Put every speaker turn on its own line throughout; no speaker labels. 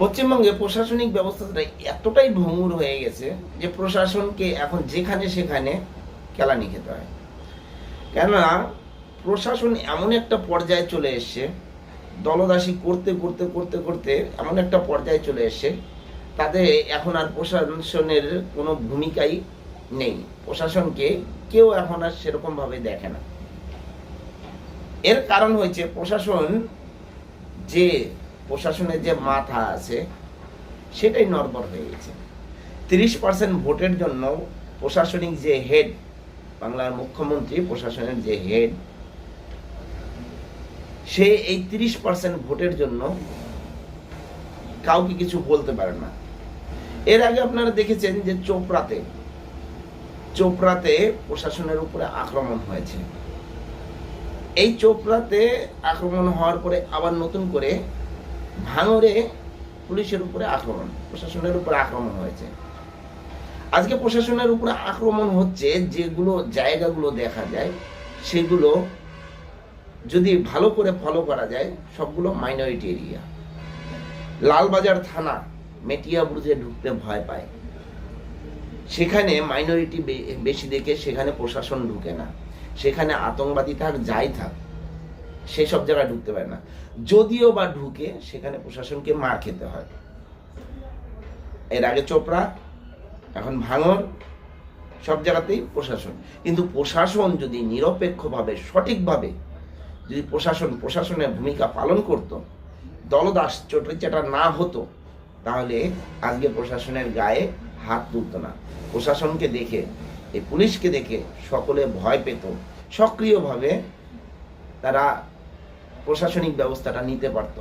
পশ্চিমবঙ্গে প্রশাসনিক ব্যবস্থাটা এতটাই ভঙ্গুর হয়ে গেছে যে প্রশাসনকে এখন যেখানে সেখানে কেলানি খেতে হয়। কেননা প্রশাসন এমন একটা পর্যায়ে চলে এসছে, দলদাসী করতে করতে করতে করতে এমন একটা পর্যায়ে চলে এসছে, তাতে এখন আর প্রশাসনের কোনো ভূমিকাই নেই। প্রশাসনকে কেউ এখন আর সেরকমভাবে দেখে না। এর কারণ হয়েছে প্রশাসন যে প্রশাসনের যে মাথা আছে, সেটাই নড়বড় হয়ে গেছে। তিরিশ পার্সেন্ট ভোটের জন্য প্রশাসনিক যে হেড বাংলার মুখ্যমন্ত্রী প্রশাসনের যে হেড সে এই তিরিশ পার্সেন্ট ভোটের জন্য কাউকে কিছু বলতে পারে না। এর আগে আপনারা দেখেছেন যে চোপড়াতে চোপড়াতে প্রশাসনের উপরে আক্রমণ হয়েছে। এই চোপড়াতে আক্রমণ হওয়ার পরে আবার নতুন করে ভাঙরে পুলিশের উপরে আক্রমণ, প্রশাসনের উপরে আক্রমণ হয়েছে। আজকে প্রশাসনের উপরে আক্রমণ হচ্ছে যেগুলো জায়গাগুলো দেখা যায়, সেগুলো যদি ভালো করে ফলো করা যায়, সবগুলো মাইনরিটি এরিয়া লালবাজার থানা, মেটিয়া বুঝে ঢুকতে ভয় পায়। সেখানে মাইনরিটি বেশি দেখে সেখানে প্রশাসন ঢুকে না। সেখানে আতঙ্কবাদী থাক যাই থাক সেসব জায়গায় ঢুকতে পারে না। যদিও বা ঢুকে সেখানে প্রশাসনকে মার খেতে হয়। এর আগে চোপড়া, এখন ভাঙর, সব জায়গাতেই প্রশাসন। কিন্তু প্রশাসন যদি নিরপেক্ষভাবে, সঠিকভাবে যদি প্রশাসন, প্রশাসনের ভূমিকা পালন করত, দলদাস চটরিচাটা না হতো, তাহলে আজকে প্রশাসনের গায়ে হাত তুলত না। প্রশাসনকে দেখে, এই পুলিশকে দেখে সকলে ভয় পেত। সক্রিয়ভাবে তারা প্রশাসনিক ব্যবস্থাটা নিতে পারত।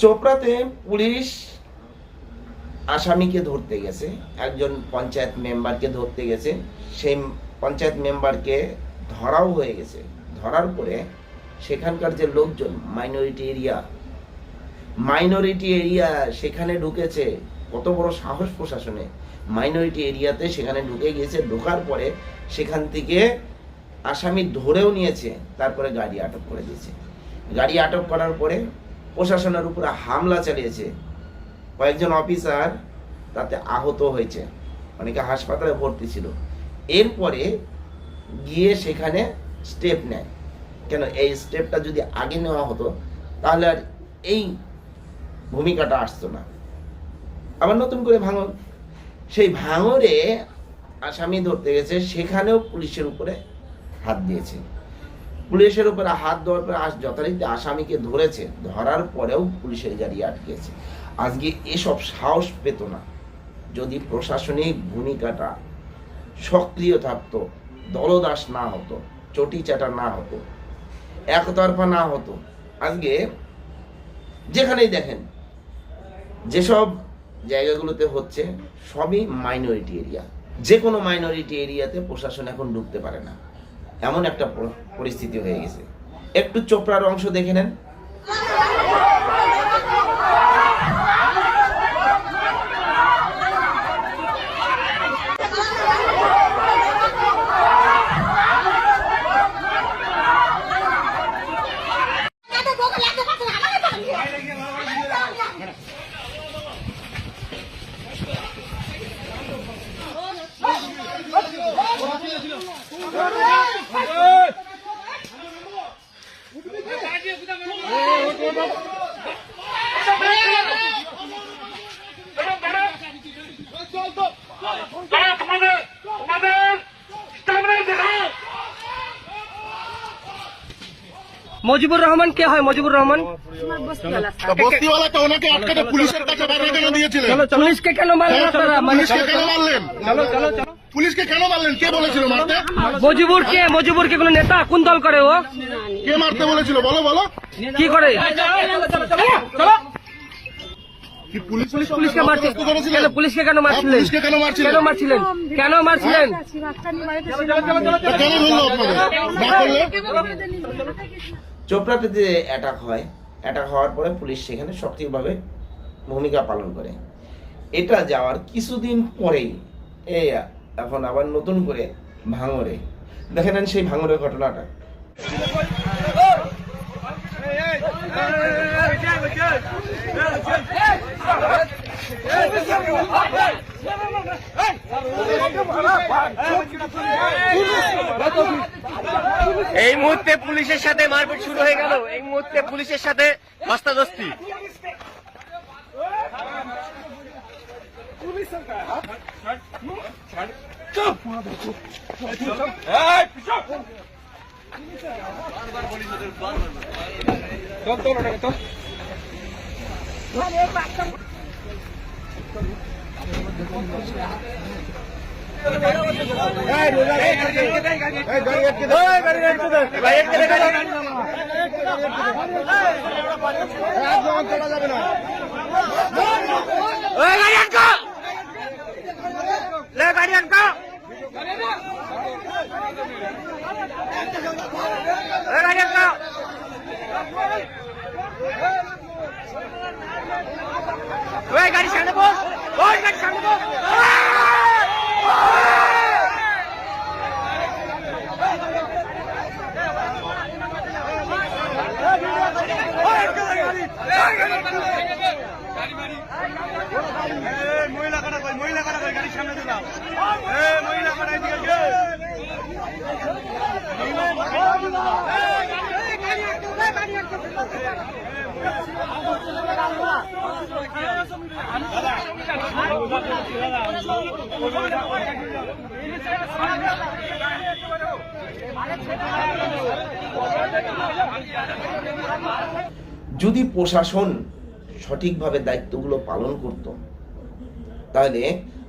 চোপড়াতে পুলিশ আসামিকে ধরতে গেছে, একজন পঞ্চায়েত মেম্বারকে ধরতে গেছে। সেই পঞ্চায়েত মেম্বারকে ধরাও হয়ে গেছে। ধরার পরে সেখানকার যে লোকজন মাইনরিটি এরিয়া মাইনরিটি এরিয়া সেখানে ঢুকেছে, কত বড় সাহস প্রশাসনে। মাইনরিটি এরিয়াতে সেখানে ঢুকে গিয়েছে, ঢোকার পরে সেখান থেকে আসামি ধরেও নিয়েছে, তারপরে গাড়ি আটক করে দিয়েছে। গাড়ি আটক করার পরে প্রশাসনের উপরে হামলা চালিয়েছে। কয়েকজন অফিসার তাতে আহত হয়েছে। অনেকে হাসপাতালে ভর্তি ছিল। এরপরে গিয়ে সেখানে স্টেপ নেয়। কেন? এই স্টেপটা যদি আগে নেওয়া হতো, তাহলে আর এই ভূমিকাটা আসতো না। আবার নতুন করে ভাঙর সেই ভাঙরে আসামি ধরতে গেছে, সেখানেও পুলিশের উপরে হাত দিয়েছে। পুলিশের উপরে হাত দেওয়ার পরে যথারীতি আসামিকে ধরেছে, ধরার পরেও পুলিশের গাড়ি আটকেছে। আজকে এসব সাহস পেত না। যদি প্রশাসনিক ভূমিকাটা সক্রিয় থাকতো, দলদাস না হতো চটি চাটা না হতো, একতরফা না হতো, আজকে যেখানেই দেখেন, যেসব জায়গাগুলোতে হচ্ছে, সবই মাইনরিটি এরিয়া যে কোনো মাইনরিটি এরিয়াতে প্রশাসন এখন ঢুকতে পারে না। এমন একটা পরিস্থিতি হয়ে গেছে। একটু চোপড়ার অংশ দেখে নেন।
তোমাদের
মজিবুর রহমান কে হয় মজিবুর রহমান
তা ওনাকে আটকাতে পুলিশের কাছে বাইরে কেন দিয়েছিলেন
পুলিশকে কেন মারলেন আপনারা মানে
পুলিশকে কেন মারলেন পুলিশকে কেন মারলেন কে বলেছিল মারতে
মজিবুর কে মজিবুর কে কোন নেতা কোন দল করে ও
কে মারতে বলেছিল বলো বলো
কি করে চলো পুলিশকে মারছে
জবরদস্তি করেছিলেন?
কেন পুলিশকে কেন
হ্যাঁ,
মারছিলেন
পুলিশকে কেন মারছিলেন
কেন মারছিলেন কেন মারছিলেন
তা কেন ধরলো আপনাদের না করলে
চোপড়াতে যে অ্যাটাক হয় অ্যাটাক হওয়ার পরে পুলিশ সেখানে সক্রিয়ভাবে ভূমিকা পালন করে এটা যাওয়ার কিছুদিন পরেই এই এখন আবার নতুন করে ভাঙরে দেখে নেন সেই ভাঙরের ঘটনাটা
এই মুহূর্তে পুলিশের সাথে মারপিট শুরু হয়ে গেল। এই মুহূর্তে পুলিশের সাথে ধস্তাধস্তি ওই গাড়ি আটকা লে গাড়ি আটকা গাড়ি আটকা গাড়ি সামনে বস গাড়ি সামনে বস।
যদি প্রশাসন সঠিকভাবে দায়িত্বগুলো পালন করত, তাহলে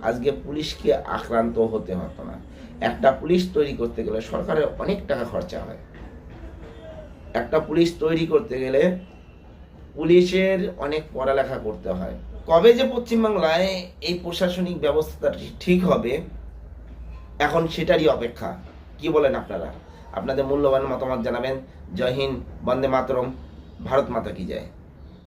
আজকে পুলিশকে আক্রান্ত হতে হতো না। একটা পুলিশ তৈরি করতে গেলে সরকারের অনেক টাকা খরচা হয়। একটা পুলিশ তৈরি করতে গেলে পুলিশের অনেক পড়ালেখা করতে হয়। কবে যে পশ্চিমবাংলায় এই প্রশাসনিক ব্যবস্থাটা ঠিক হবে, এখন সেটারই অপেক্ষা। কি বলেন আপনারা? আপনাদের মূল্যবান মতামত জানাবেন। জয় হিন্দ, বন্দে মাতরম, ভারত মাতা কি যায়